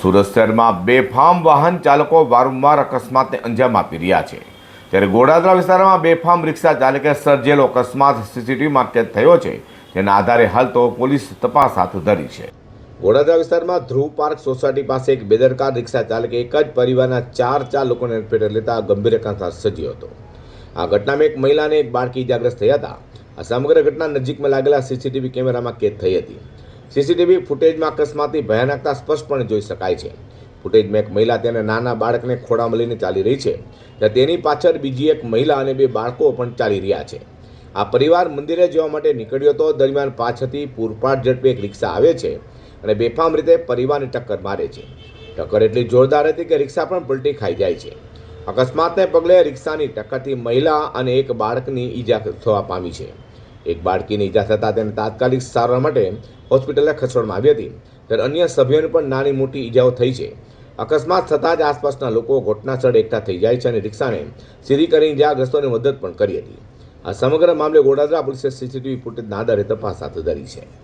સુરત શહેરમાં બેફામ વાહન ચાલકો વારંવાર અકસ્માતને અંજામ આપી રહ્યા છે. ત્યારે ગોડાદરા વિસ્તારમાં બેફામ રિક્ષા ચાલકે સર્જેલો અકસ્માત સીસીટીવીમાં કેદ થયો છે, જેના આધારે હાલ તો પોલીસ તપાસ હાથ ધરી છે. ગોડાદરા વિસ્તારમાં ધ્રુવ પાર્ક સોસાયટી પાસે એક બેદરકાર રિક્ષા ચાલકે એક જ પરિવારના ચાર ચાર લોકોને અડફેટે લેતા ગંભીર અકસ્માત સર્જ્યો હતો. આ ઘટનામાં એક મહિલા અને એક બાળકી ઇજાગ્રસ્ત થયા હતા. આ સમગ્ર ઘટના નજીકમાં લાગેલા સીસીટીવી કેમેરામાં કેદ થઈ હતી. સીસીટીવી ફૂટેજમાં અકસ્માતની ભયાનકતા સ્પષ્ટપણે જોઈ શકાય છે. ફૂટેજમાં એક મહિલા તેના નાના બાળકને ખોળામાં લઈને ચાલી રહી છે. ત્યારે તેની પાછળ બીજી એક મહિલા અને બે બાળકો પણ ચાલી રહ્યા છે. આ પરિવાર મંદિરે જવા માટે નીકળ્યો હતો દરમિયાન પાછળથી પૂરપાટ ઝડપે એક રિક્ષા આવે છે અને બેફામ રીતે પરિવારને ટક્કર મારે છે. ટક્કર એટલી જોરદાર હતી કે રિક્ષા પણ પલટી ખાઈ જાય છે. અકસ્માતને પગલે રિક્ષાની ટક્કરથી મહિલા અને એક બાળકની ઈજા થવા પામી છે. એક બાળકીની ઈજા થતાં તેને તાત્કાલિક સારવાર માટે હોસ્પિટલે ખસેડવામાં આવી હતી. ત્યારે અન્ય સભ્યોને પણ નાની મોટી ઈજાઓ થઈ છે. અકસ્માત થતાં જ આસપાસના લોકો ઘટના સ્થળે એકઠા થઈ જાય છે અને રિક્ષાને સીધી કરી ઇજાગ્રસ્તોને મદદ પણ કરી હતી. આ સમગ્ર મામલે ગોડાદરા પોલીસે સીસીટીવી ફૂટેજના આધારે તપાસ હાથ ધરી છે.